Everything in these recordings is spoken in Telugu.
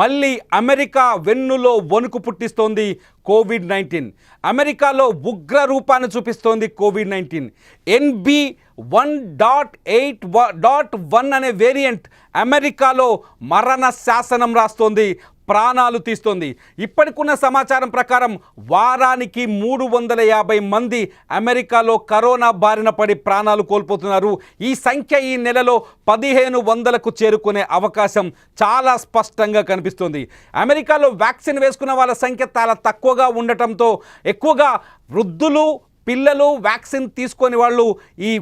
మళ్ళీ అమెరికా వెన్నులో వణుకు పుట్టిస్తోంది కోవిడ్ నైన్టీన్. అమెరికాలో ఉగ్ర రూపాన్ని చూపిస్తోంది covid nineteen. NB one dot eight dot one అనే వేరియంట్ అమెరికాలో మరణ శాసనం రాస్తోంది ప్రాణాలు తీస్తోంది. ఇప్పటికున్న సమాచారం ప్రకారం వారానికి మూడు వందల యాభై మంది అమెరికాలో కరోనా బారిన పడి ప్రాణాలు కోల్పోతున్నారు. ఈ సంఖ్య ఈ నెలలో పదిహేను వందలకు చేరుకునే అవకాశం చాలా స్పష్టంగా కనిపిస్తుంది. అమెరికాలో వ్యాక్సిన్ వేసుకున్న వాళ్ళ సంఖ్య చాలా తక్కువగా ఉండటంతో ఎక్కువగా వృద్ధులు పిల్లలు వ్యాక్సిన్ తీసుకొని వాళ్ళు ఈ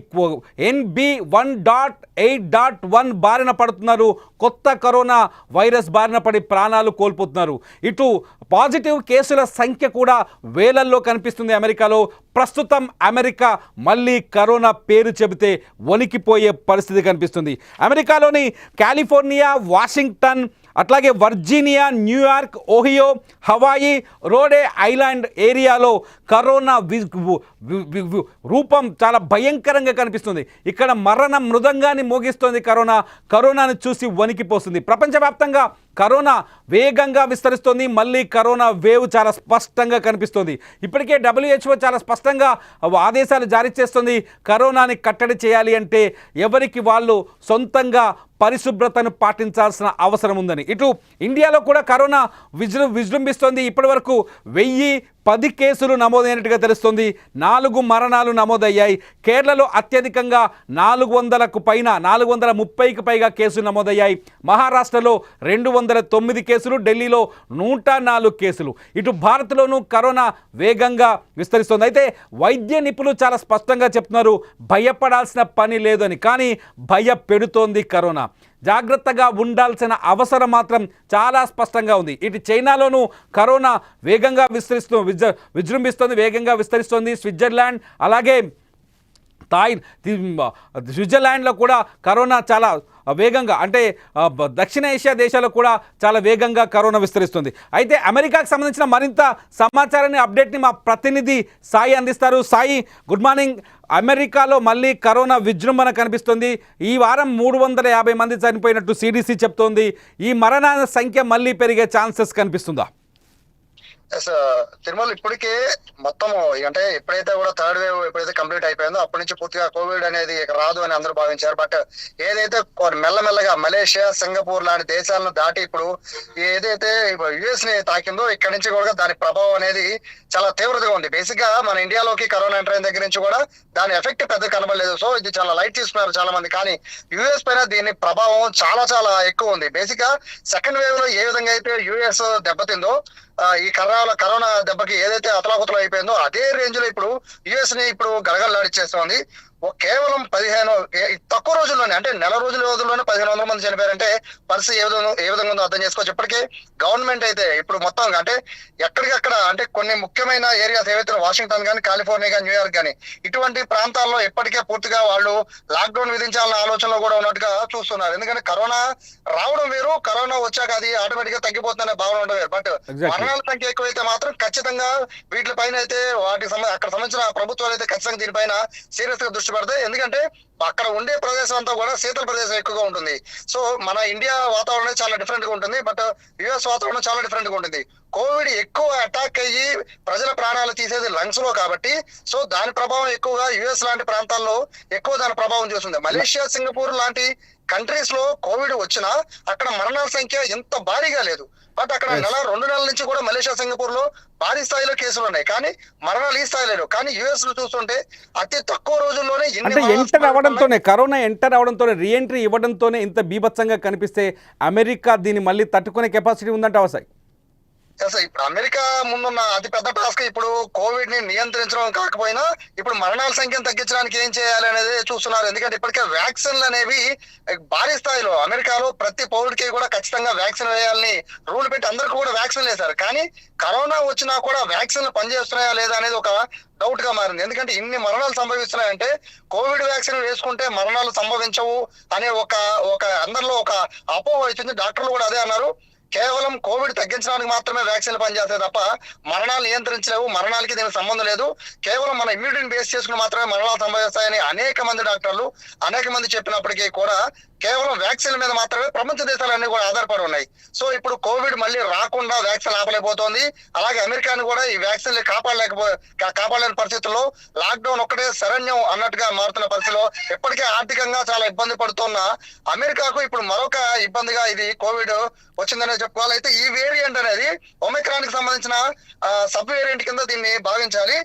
NB one dot eight dot one బారిన పడుతున్నారు. కొత్త కరోనా వైరస్ బారిన పడి ప్రాణాలు కోల్పోతున్నారు. ఇటు పాజిటివ్ కేసుల సంఖ్య కూడా వేలల్లో కనిపిస్తుంది అమెరికాలో. ప్రస్తుతం అమెరికా మళ్ళీ కరోనా పేరు చెబితే వణికిపోయే పరిస్థితి కనిపిస్తుంది. అమెరికాలోని కాలిఫోర్నియా వాషింగ్టన్ అట్లాగే Virginia New York Ohio Hawaii Rhode Island ఏరియాలో కరోనా వి- రూపం చాలా భయంకరంగా కనిపిస్తుంది. ఇక్కడ మరణ మృదంగాన్ని మోగిస్తోంది కరోనా. కరోనాను చూసి వణికిపోతుంది ప్రపంచవ్యాప్తంగా కరోనా వేగంగా విస్తరిస్తోంది. మళ్ళీ కరోనా వేవ్ చాలా స్పష్టంగా కనిపిస్తోంది. ఇప్పటికే డబ్ల్యూహెచ్ఓ చాలా స్పష్టంగా ఆదేశాలు జారీ చేస్తుంది. కరోనాని కట్టడి చేయాలి అంటే ఎవరికి వాళ్ళు సొంతంగా పరిశుభ్రతను పాటించాల్సిన అవసరం ఉందని. ఇటు ఇండియాలో కూడా కరోనా విజృ విజృంభిస్తోంది. ఇప్పటివరకు వెయ్యి పది కేసులు నమోదైనట్టుగా తెలుస్తుంది. నాలుగు మరణాలు నమోదయ్యాయి. కేరళలో అత్యధికంగా నాలుగు వందలకు పైన నాలుగు వందల ముప్పైకి పైగా కేసులు నమోదయ్యాయి. మహారాష్ట్రలో రెండు వందల తొమ్మిది కేసులు ఢిల్లీలో నూట నాలుగు కేసులు. ఇటు భారత్లోనూ కరోనా వేగంగా విస్తరిస్తుంది. అయితే వైద్య నిపుణులు చాలా స్పష్టంగా చెప్తున్నారు భయపడాల్సిన పని లేదని. కానీ భయపెడుతోంది కరోనా. జాగ్రత్తగా ఉండాల్సిన అవసరం మాత్రం చాలా స్పష్టంగా ఉంది. ఇటు చైనాలోనూ కరోనా వేగంగా విస్తరిస్తూ విజ విజృంభిస్తుంది వేగంగా విస్తరిస్తుంది. స్విట్జర్లాండ్ అలాగే థాయ్ స్విట్జర్లాండ్లో కూడా కరోనా చాలా వేగంగా అంటే దక్షిణ ఏషియా దేశాల్లో కూడా చాలా వేగంగా కరోనా విస్తరిస్తుంది. అయితే అమెరికాకు సంబంధించిన మరింత సమాచారాన్ని అప్డేట్ని మా ప్రతినిధి సాయి అందిస్తారు. Sai good morning. అమెరికాలో మళ్ళీ కరోనా విజృంభణ కనిపిస్తుంది. ఈ వారం మూడు వందల యాభై మంది చనిపోయినట్టు సిడిసి చెప్తోంది. ఈ మరణాల సంఖ్య మళ్ళీ పెరిగే ఛాన్సెస్ కనిపిస్తుందా? తిరుమల ఇప్పటికే మొత్తం అంటే ఎప్పుడైతే కూడా థర్డ్ వేవ్ ఎప్పుడైతే కంప్లీట్ అయిపోయిందో అప్పటి నుంచి పూర్తిగా కోవిడ్ అనేది రాదు అని అందరూ భావించారు. బట్ ఏదైతే మెల్లమెల్లగా మలేషియా సింగపూర్ లాంటి దేశాలను దాటి ఇప్పుడు ఏదైతే యుఎస్ని తాకిందో ఇక్కడ నుంచి కూడా దాని ప్రభావం అనేది చాలా తీవ్రతగా ఉంది. బేసిక్గా మన ఇండియాలోకి కరోనా ఎంటర్ అయిన దగ్గర నుంచి కూడా దాని ఎఫెక్ట్ పెద్ద కనబడలేదు. సో ఇది చాలా లైట్ తీసుకున్నారు చాలా మంది కానీ యుఎస్ పైన దీని ప్రభావం చాలా చాలా ఎక్కువ ఉంది. బేసిక్గా సెకండ్ వేవ్లో ఏ విధంగా అయితే యుఎస్ దెబ్బతిందో ఈ కరోనా కరోనా దెబ్బకి ఏదైతే అతలాకుతలం అయిపోయిందో అదే రేంజ్లో ఇప్పుడు యుఎస్ని ఇప్పుడు గడగడలాడిచ్చేస్తోంది కేవలం పదిహేను తక్కువ రోజుల్లోనే అంటే నెల రోజుల రోజుల్లోనే పదిహేను వందల మంది చనిపోయారంటే పరిస్థితి ఏ విధంగా ఏ విధంగా ఉందో అర్థం చేసుకోవచ్చు. ఇప్పటికే గవర్నమెంట్ అయితే ఇప్పుడు మొత్తం అంటే ఎక్కడికక్కడ అంటే కొన్ని ముఖ్యమైన ఏరియాస్ ఏవైతే వాషింగ్టన్ కానీ కాలిఫోర్నియా కానీ న్యూయార్క్ కానీ ఇటువంటి ప్రాంతాల్లో ఇప్పటికే పూర్తిగా వాళ్ళు లాక్డౌన్ విధించాలన్న ఆలోచనలో కూడా ఉన్నట్టుగా చూస్తున్నారు. ఎందుకంటే కరోనా రావడం వేరు కరోనా వచ్చాక అది ఆటోమేటిక్గా తగ్గిపోతుందనే భావన ఉండడం వేరు. బట్. మరణాల సంఖ్య ఎక్కువైతే మాత్రం ఖచ్చితంగా వీటిపైన అయితే వాటికి అక్కడ సంబంధించిన ప్రభుత్వాలు అయితే ఖచ్చితంగా దీనిపైన సీరియస్గా దృష్టి ఇష్టపడతాయి ఎందుకంటే అక్కడ ఉండే ప్రదేశం అంతా కూడా శీతల ప్రదేశం ఎక్కువగా ఉంటుంది. సో మన ఇండియా వాతావరణం చాలా డిఫరెంట్గా ఉంటుంది. బట్ యుఎస్ వాతావరణం చాలా డిఫరెంట్గా ఉంటుంది. కోవిడ్ ఎక్కువ అటాక్ అయ్యి ప్రజల ప్రాణాలు తీసేది లంగ్స్లో కాబట్టి సో దాని ప్రభావం ఎక్కువగా యుఎస్ లాంటి ప్రాంతాల్లో ఎక్కువ దాని ప్రభావం చూస్తుంది. మలేషియా సింగపూర్ లాంటి కంట్రీస్లో కోవిడ్ వచ్చినా అక్కడ మరణాల సంఖ్య ఎంత భారీగా లేదు. బట్ అక్కడ. నెల రెండు నెలల నుంచి కూడా మలేషియా సింగపూర్లో భారీ స్థాయిలో కేసులు ఉన్నాయి. కానీ మరణాలు ఈ స్థాయిలో కానీ యుఎస్లో చూస్తుంటే అతి తక్కువ రోజుల్లోనే అంటే ఎంటర్ అవడంతోనే కరోనా ఎంటర్ అవడంతోనే రీఎంట్రీ ఇవ్వడంతోనే ఇంత బీభత్సంగా కనిపిస్తే అమెరికా దీన్ని మళ్ళీ తట్టుకునే కెపాసిటీ ఉందంటే అసలు ఇప్పుడు అమెరికా ముందున్న అతి పెద్ద టాస్క్ ఇప్పుడు కోవిడ్ని నియంత్రించడం కాకపోయినా ఇప్పుడు మరణాల సంఖ్యను తగ్గించడానికి ఏం చేయాలి అనేది చూస్తున్నారు. ఎందుకంటే ఇప్పటికే వ్యాక్సిన్లు అనేవి భారీ స్థాయిలో అమెరికాలో ప్రతి పౌరుడికి కూడా ఖచ్చితంగా వ్యాక్సిన్ వేయాలని రూల్ పెట్టి అందరికీ కూడా వ్యాక్సిన్ వేశారు. కానీ కరోనా వచ్చినా కూడా వ్యాక్సిన్లు పనిచేస్తున్నాయా లేదా అనేది ఒక డౌట్గా మారింది. ఎందుకంటే ఇన్ని మరణాలు సంభవిస్తున్నాయంటే కోవిడ్ వ్యాక్సిన్ వేసుకుంటే మరణాలు సంభవించవు అనే ఒక ఒక అందరిలో ఒక అపోహ వచ్చింది డాక్టర్లు కూడా అదే అన్నారు. కేవలం కోవిడ్ తగ్గించడానికి మాత్రమే వ్యాక్సిన్లు పనిచేస్తాయి తప్ప మరణాలు నియంత్రించలేవు మరణాలకి దీనికి సంబంధం లేదు. కేవలం మన ఇమ్యూనిటీని బేస్ చేసుకుని మాత్రమే మరణాలు సంభవిస్తాయని అనేక మంది డాక్టర్లు అనేక మంది చెప్పినప్పటికీ కూడా కేవలం వ్యాక్సిన్ మీద మాత్రమే ప్రపంచ దేశాలన్నీ కూడా ఆధారపడి ఉన్నాయి. సో ఇప్పుడు కోవిడ్ మళ్ళీ రాకుండా వ్యాక్సిన్ ఆపలేకపోతోంది. అలాగే అమెరికాని కూడా ఈ వ్యాక్సిన్ కాపాడలేకపో కాపాడలేని పరిస్థితుల్లో లాక్డౌన్ ఒక్కటే శరణ్యం అన్నట్టుగా మారుతున్న పరిస్థితిలో ఇప్పటికే ఆర్థికంగా చాలా ఇబ్బంది పడుతున్న అమెరికాకు ఇప్పుడు మరొక ఇబ్బందిగా ఇది కోవిడ్ వచ్చిందనే చెప్పుకోవాలి. అయితే ఈ వేరియంట్ అనేది ఒమిక్రాన్కి సంబంధించిన సబ్ వేరియంట్ కింద దీన్ని భావించాలి.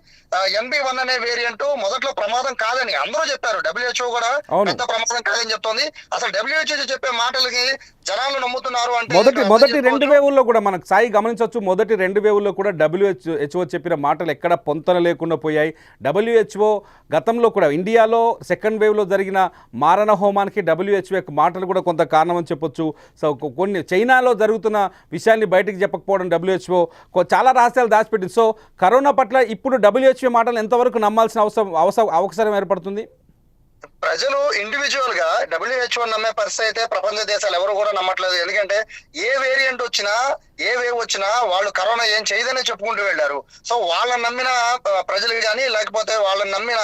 ఎన్బి వన్ అనే వేరియంట్ మొదట్లో ప్రమాదం కాదని అందరూ చెప్పారు. డబ్ల్యూహెచ్ఓ కూడా. పెద్ద ప్రమాదం కాదని చెప్తోంది. అసలు డబ్ల్యూహెచ్ఓ చెప్పే మాటలకి జనాలు నమ్ముతున్నారు అంటే మొదటి మొదటి రెండు వేవుల్లో కూడా మనకు సాయి గమనించవచ్చు. మొదటి రెండు వేవుల్లో కూడా డబ్ల్యూహెచ్ హెచ్ఓ చెప్పిన మాటలు ఎక్కడ పొంతన లేకుండా పోయాయి. డబ్ల్యూహెచ్ఓ గతంలో కూడా ఇండియాలో సెకండ్ వేవ్లో జరిగిన మారణ హోమానికి డబ్ల్యూహెచ్ఓ యొక్క మాటలు కూడా కొంత కారణం అని చెప్పొచ్చు. సో కొన్ని చైనాలో జరుగుతున్న విషయాన్ని బయటికి చెప్పకపోవడం డబ్ల్యూహెచ్ఓ చాలా రహస్యాలు దాచిపెట్టింది. సో కరోనా పట్ల ఇప్పుడు డబ్ల్యూహెచ్ఓ మాటలు ఎంతవరకు నమ్మాల్సిన అవసరం అవసరం అవసరం ఏర్పడుతుంది? ప్రజలు ఇండివిజువల్గా డబ్ల్యూహెచ్ఓ నమ్మే పరిస్థితి అయితే ప్రపంచ దేశాలు ఎవరు కూడా నమ్మట్లేదు. ఎందుకంటే ఏ వేరియంట్ వచ్చినా ఏ వేవ్ వచ్చినా వాళ్ళు కరోనా ఏం చేయదని చెప్పుకుంటూ వెళ్ళారు. సో వాళ్ళని నమ్మిన ప్రజలు కానీ లేకపోతే వాళ్ళని నమ్మిన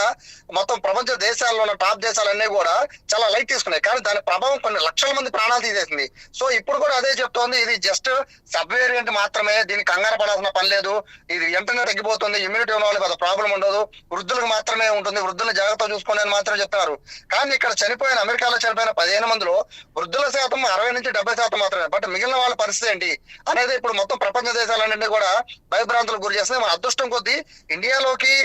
మొత్తం ప్రపంచ దేశాల్లో ఉన్న టాప్ దేశాలన్నీ కూడా చాలా లైట్ తీసుకున్నాయి. కానీ దాని ప్రభావం కొన్ని లక్షల మంది ప్రాణాలు తీసేసింది. సో ఇప్పుడు కూడా అదే చెప్తోంది. ఇది జస్ట్ సబ్ వేరియంట్ మాత్రమే. దీనికి కంగారు పడాల్సిన పని లేదు. ఇది వెంటనే తగ్గిపోతుంది? ఇమ్యూనిటీ ఉన్న వాళ్ళకి పెద్ద ప్రాబ్లం ఉండదు. వృద్ధులకు మాత్రమే ఉంటుంది. వృద్ధులను జాగ్రత్త చూసుకోండి అని మాత్రం చెప్తున్నారు. కానీ ఇక్కడ చనిపోయిన అమెరికాలో చనిపోయిన పదిహేను మందిలో వృద్ధుల శాతం అరవై నుంచి డెబ్బై శాతం మాత్రమే. బట్ మిగిలిన వాళ్ళ పరిస్థితి ఏంటి? అనేది ఇప్పుడు మొత్తం ప్రపంచ దేశాలన్నింటినీ కూడా భయభ్రాంతులకు గురి చేస్తుంది. మన అదృష్టం కొద్దీ ఇండియాలోకి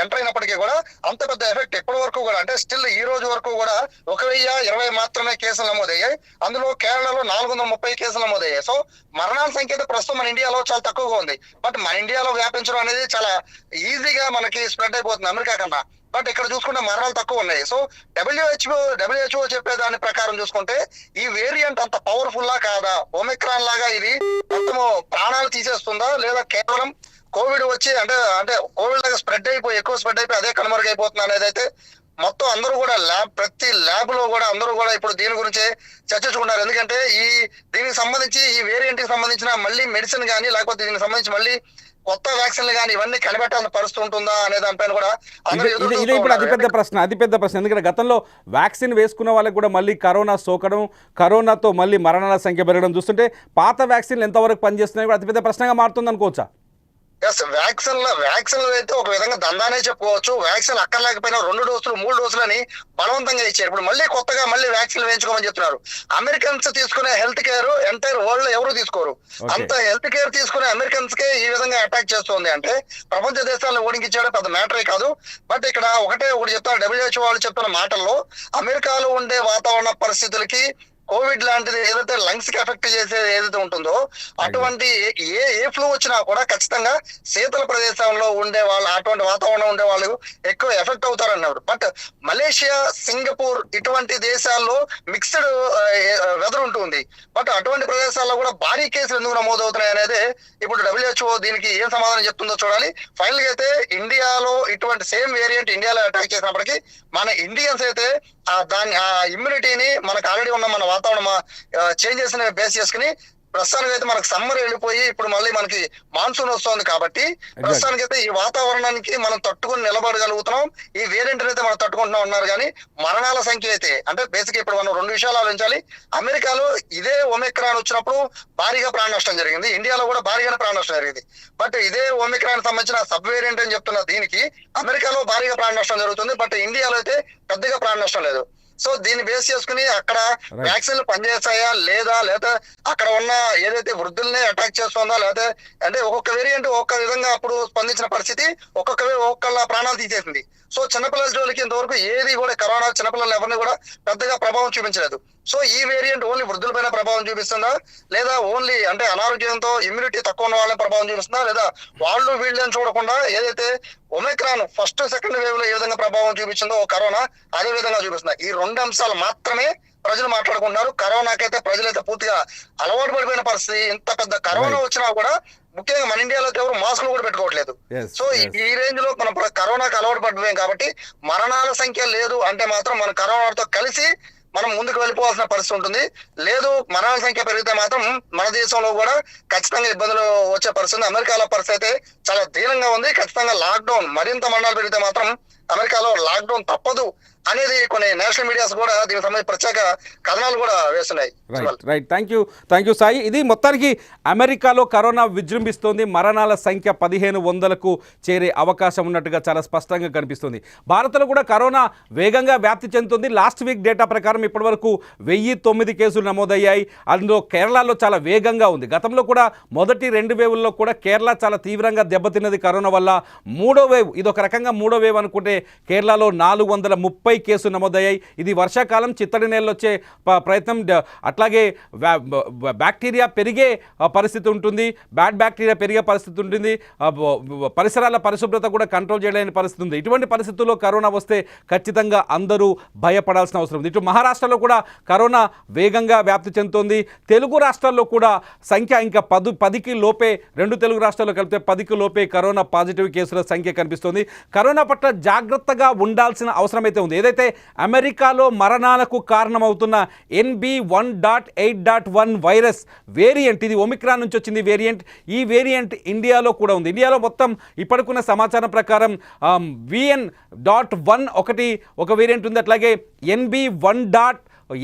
ఎంటర్ అయినప్పటికీ కూడా అంత పెద్ద ఎఫెక్ట్ ఎప్పటి వరకు కూడా అంటే స్టిల్ ఈ రోజు వరకు కూడా ఒక వెయ్యి ఇరవై మాత్రమే కేసులు నమోదయ్యాయి. అందులో కేరళలో నాలుగు వందల ముప్పై కేసులు నమోదయ్యాయి. సో మరణాల సంఖ్య అయితే ప్రస్తుతం మన ఇండియాలో చాలా తక్కువగా ఉంది. బట్ మన ఇండియాలో వ్యాపించడం అనేది చాలా ఈజీగా మనకి స్ప్రెడ్ అయిపోతుంది అమెరికా కన్నా. బట్ ఇక్కడ చూసుకుంటే మరణాలు తక్కువ ఉన్నాయి. సో డబ్ల్యూహెచ్ఓ డబ్ల్యూహెచ్ఓ చెప్పే దాని ప్రకారం చూసుకుంటే ఈ వేరియంట్ అంత పవర్ఫుల్ లా కాదా? ఒమిక్రాన్ లాగా ఇది మొత్తము ప్రాణాలు తీసేస్తుందా? లేదా కేవలం కోవిడ్ వచ్చి అంటే అంటే కోవిడ్ లాగా స్ప్రెడ్ అయిపోయి ఎక్కువ స్ప్రెడ్ అయిపోయి అదే కనుమరుగైపోతుంది అనేది అయితే మొత్తం అందరూ కూడా ల్యాబ్ ప్రతి ల్యాబ్లో కూడా అందరూ కూడా ఇప్పుడు దీని గురించి చర్చించుకుంటారు ఎందుకంటే ఈ దీనికి సంబంధించి ఈ వేరియంట్కి సంబంధించిన మళ్ళీ మెడిసిన్ కానీ లేకపోతే దీనికి సంబంధించి మళ్ళీ కొత్త వ్యాక్సిన్లు కానీ ఇవన్నీ కనిపెట్టాల్సిన పరిస్థితి ఉంటుందా అనే దానిపైన కూడా అందరూ ఇది ఇప్పుడు. అతిపెద్ద ప్రశ్న అతిపెద్ద ప్రశ్న. ఎందుకంటే గతంలో వ్యాక్సిన్ వేసుకున్న వాళ్ళకి కూడా మళ్ళీ కరోనా సోకడం కరోనాతో మళ్ళీ మరణాల సంఖ్య పెరగడం చూస్తుంటే పాత వ్యాక్సిన్లు ఎంతవరకు పనిచేస్తున్నాయి కూడా అతిపెద్ద ప్రశ్నగా మారుతుంది అనుకోవచ్చా ఎస్ వ్యాక్సిన్ వ్యాక్సిన్లు అయితే ఒక విధంగా దందానే చెప్పుకోవచ్చు. వ్యాక్సిన్ అక్కర్లేకపోయినా రెండు డోసులు మూడు డోసులని బలవంతంగా ఇచ్చారు. ఇప్పుడు మళ్ళీ కొత్తగా మళ్ళీ వ్యాక్సిన్ వేయించుకోమని చెప్తున్నారు. అమెరికన్స్ తీసుకునే హెల్త్ కేర్ ఎంటైర్ వరల్డ్ ఎవరు తీసుకోరు. అంత హెల్త్ కేర్ తీసుకునే అమెరికన్స్ కే ఈ విధంగా అటాక్ చేస్తుంది అంటే ప్రపంచ దేశాలను ఓడించాడు పెద్ద మ్యాటరే కాదు. బట్ ఇక్కడ ఒకటే ఒకటి చెప్తాను డబ్ల్యూహెచ్ఓ వాళ్ళు చెప్తున్న మాటల్లో అమెరికాలో ఉండే వాతావరణ పరిస్థితులకి కోవిడ్ లాంటిది ఏదైతే లంగ్స్కి ఎఫెక్ట్ చేసేది ఏదైతే ఉంటుందో అటువంటి ఏ ఏ ఫ్లూ వచ్చినా కూడా ఖచ్చితంగా శీతల ప్రదేశంలో ఉండే వాళ్ళు అటువంటి వాతావరణం ఉండే వాళ్ళు ఎక్కువ ఎఫెక్ట్ అవుతారు అన్నారు బట్ మలేషియా సింగపూర్ ఇటువంటి దేశాల్లో మిక్స్డ్ వెదర్ ఉంటుంది. బట్ అటువంటి ప్రదేశాల్లో కూడా భారీ కేసులు ఎందుకు నమోదవుతున్నాయి అనేది ఇప్పుడు డబ్ల్యూహెచ్ఓ దీనికి ఏం సమాధానం చెప్తుందో చూడాలి. ఫైనల్గా అయితే ఇండియాలో ఇటువంటి సేమ్ వేరియంట్ ఇండియాలో అటాక్ చేసినప్పటికీ మన ఇండియన్స్ అయితే దాని ఆ ఇమ్యూనిటీని మనకు ఆల్రెడీ ఉన్న మన వాతావరణం చేంజెస్ బేస్ చేసుకుని ప్రస్తుతానికి అయితే మనకు సమ్మర్ వెళ్ళిపోయి ఇప్పుడు మళ్ళీ మనకి మాన్సూన్ వస్తుంది కాబట్టి ప్రస్తుతానికి అయితే ఈ వాతావరణానికి మనం తట్టుకుని నిలబడగలుగుతున్నాం. ఈ వేరియంట్ అయితే మనం తట్టుకుంటున్నాం ఉన్నారు కానీ మరణాల సంఖ్య అయితే అంటే బేసిక్ ఇప్పుడు మనం రెండు విషయాలు ఆలోచించాలి. అమెరికాలో ఇదే ఒమిక్రాన్ వచ్చినప్పుడు భారీగా ప్రాణ నష్టం జరిగింది. ఇండియాలో కూడా భారీగానే ప్రాణ నష్టం జరిగింది. బట్ ఇదే ఒమిక్రాన్ సంబంధించిన సబ్ వేరియంట్ అని చెప్తున్న దీనికి అమెరికాలో భారీగా ప్రాణ నష్టం జరుగుతుంది. బట్ ఇండియాలో అయితే పెద్దగా ప్రాణ నష్టం లేదు. సో దీన్ని బేస్ చేసుకుని అక్కడ. వ్యాక్సిన్లు పనిచేస్తాయా లేదా? లేదా అక్కడ ఉన్న ఏదైతే వృద్ధుల్ని అటాక్ చేస్తుందా? లేదా అంటే ఒక్కొక్క వేరియంట్ ఒక్కొక్క విధంగా అప్పుడు స్పందించిన పరిస్థితి ఒక్కొక్క ఒక్కొక్కళ్ళ ప్రాణాలు తీసేసింది. సో చిన్నపిల్లల జోలికి ఇంతవరకు ఏది కూడా కరోనా చిన్నపిల్లలు ఎవరిని కూడా పెద్దగా ప్రభావం చూపించలేదు. సో ఈ వేరియంట్ ఓన్లీ వృద్ధులపైన ప్రభావం చూపిస్తుందా? లేదా ఓన్లీ అంటే అనారోగ్యంతో ఇమ్యూనిటీ తక్కువ ఉన్న వాళ్ళని ప్రభావం చూపిస్తుందా? లేదా వాళ్ళు వీళ్ళని చూడకుండా ఏదైతే ఒమిక్రాన్ ఫస్ట్ సెకండ్ వేవ్లో ఏ విధంగా ప్రభావం చూపించిందో కరోనా అదే విధంగా చూపిస్తుంది ఈ రెండు అంశాలు మాత్రమే ప్రజలు మాట్లాడుకుంటున్నారు. కరోనాకైతే ప్రజలైతే పూర్తిగా అలవాటు పడిపోయిన పరిస్థితి. ఇంత పెద్ద కరోనా. వచ్చినా కూడా ముఖ్యంగా మన ఇండియాలో ఎవరు మాస్కులు కూడా పెట్టుకోవట్లేదు. సో ఈ- రేంజ్లో మనం కరోనాకు అలవాటు పడిపోయాం కాబట్టి మరణాల సంఖ్య లేదు అంటే మాత్రం మన కరోనాతో కలిసి మనం ముందుకు వెళ్ళిపోవాల్సిన పరిస్థితి ఉంటుంది. లేదు మరణాల సంఖ్య పెరిగితే మాత్రం మన దేశంలో కూడా ఖచ్చితంగా ఇబ్బందులు వచ్చే పరిస్థితి అమెరికాలో పరిస్థితి అయితే చాలా దీనంగా ఉంది. ఖచ్చితంగా లాక్డౌన్ మరింత మరణాలు పెరిగితే మాత్రం అమెరికాలో లాక్డౌన్ తప్పదు. అనేది కొన్ని నేషనల్ మీడియాస్ కూడా దీనికి సంబంధించి ప్రత్యేక కథనాలు కూడా వేస్తున్నాయి. Right right thank you thank you Sai. ఇది మొత్తానికి అమెరికాలో కరోనా విజృంభిస్తోంది. మరణాల సంఖ్య పదిహేను వందలకు చేరే అవకాశం ఉన్నట్టుగా చాలా స్పష్టంగా కనిపిస్తుంది. భారత్లో కూడా కరోనా వేగంగా వ్యాప్తి చెందుతుంది. లాస్ట్ వీక్ డేటా ప్రకారం ఇప్పటివరకు వెయ్యి తొమ్మిది కేసులు నమోదయ్యాయి. అందులో కేరళలో చాలా వేగంగా ఉంది. గతంలో కూడా మొదటి రెండు వేవుల్లో కూడా కేరళ చాలా తీవ్రంగా దెబ్బతిన్నది కరోనా వల్ల. మూడో వేవ్ ఇది ఒక రకంగా మూడో వేవ్ అనుకుంటే కేరళలో నాలుగు వందల ముప్పై కేసులు నమోదయ్యాయి. ఇది వర్షాకాలం చిత్తడి నేలలో వచ్చే ప్రయత్నం. అట్లాగే బ్యాక్టీరియా పెరిగే పరిస్థితి ఉంటుంది. బ్యాడ్ బ్యాక్టీరియా పెరిగే పరిస్థితి ఉంటుంది. పరిసరాల పరిశుభ్రత కూడా కంట్రోల్ చేయలేని పరిస్థితి ఉంది. ఇటువంటి పరిస్థితుల్లో కరోనా వస్తే ఖచ్చితంగా అందరూ భయపడాల్సిన అవసరం ఉంది. ఇటు మహారాష్ట్రలో కూడా కరోనా వేగంగా వ్యాప్తి చెందుతోంది. తెలుగు రాష్ట్రాల్లో కూడా సంఖ్య ఇంకా పదు పదికి లోపే రెండు తెలుగు రాష్ట్రాల్లో కలిపితే పదికి లోపే కరోనా పాజిటివ్ కేసుల సంఖ్య కనిపిస్తోంది. కరోనా పట్ల జాగ్రత్తగా ఉండాల్సిన అవసరం అయితే ఉంది. ఏదైతే అమెరికాలో మరణాలకు కారణమవుతున్న NB one dot eight dot one virus variant ఇది ఒమిక్రాన్ నుంచి వచ్చింది వేరియంట్ ఈ వేరియంట్ ఇండియాలో కూడా ఉంది. ఇండియాలో మొత్తం ఇప్పటికున్న సమాచారం ప్రకారం విఎన్ డాట్ వన్ ఒకటి ఒక వేరియంట్ ఉంది. అట్లాగే NB one dot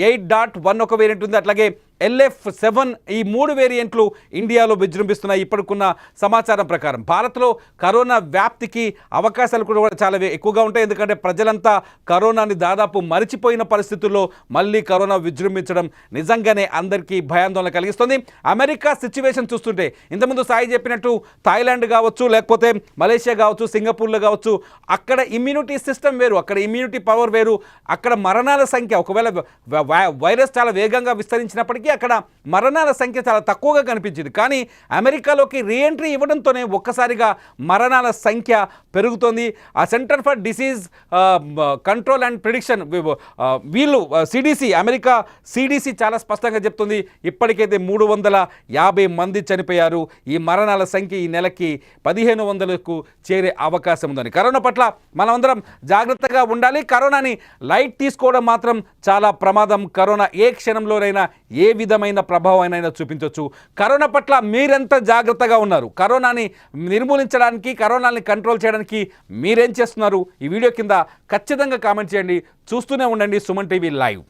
eight dot one ఒక వేరియంట్ ఉంది. అట్లాగే ఎల్ఎఫ్ సెవెన్ ఈ మూడు వేరియంట్లు ఇండియాలో విజృంభిస్తున్నాయి. ఇప్పటికున్న సమాచారం ప్రకారం భారత్లో కరోనా వ్యాప్తికి అవకాశాలు కూడా చాలా ఎక్కువగా ఉంటాయి. ఎందుకంటే ప్రజలంతా కరోనాని దాదాపు మరిచిపోయిన పరిస్థితుల్లో మళ్ళీ కరోనా విజృంభించడం నిజంగానే అందరికీ భయాందోళన కలిగిస్తుంది. అమెరికా సిచ్యువేషన్ చూస్తుంటే ఇంతకుముందు సాయి చెప్పినట్టు థాయిలాండ్ కావచ్చు లేకపోతే మలేషియా కావచ్చు సింగపూర్లో కావచ్చు అక్కడ ఇమ్యూనిటీ సిస్టమ్ వేరు అక్కడ ఇమ్యూనిటీ పవర్ వేరు అక్కడ మరణాల సంఖ్య ఒకవేళ వైరస్ చాలా వేగంగా విస్తరించినప్పటికీ అక్కడ మరణాల సంఖ్య చాలా తక్కువగా కనిపించింది. కానీ అమెరికాలోకి రీఎంట్రీ ఇవ్వడంతోనే ఒక్కసారిగా మరణాల సంఖ్య పెరుగుతోంది. ఆ centre for disease control and prediction వీళ్ళు సిడిసి అమెరికా సిడిసి చాలా స్పష్టంగా చెప్తుంది. ఇప్పటికైతే మూడు వందల యాభై మంది చనిపోయారు. ఈ మరణాల సంఖ్య ఈ నెలకి పదిహేను వందలకు చేరే అవకాశం ఉందని. కరోనా పట్ల మనమందరం జాగ్రత్తగా ఉండాలి. కరోనాని లైట్ తీసుకోవడం మాత్రం చాలా ప్రమాదం. కరోనా ఏ క్షణంలోనైనా ఏ విధమైన ప్రభావం చూపించవచ్చు కరోనా పట్ల మీరెంత జాగ్రత్తగా ఉన్నారు? కరోనాని నిర్మూలించడానికి కరోనాని కంట్రోల్ చేయడానికి మీరేం చేస్తున్నారు? ఈ వీడియో కింద ఖచ్చితంగా కామెంట్ చేయండి. చూస్తూనే ఉండండి సుమన్ టీవీ లైవ్.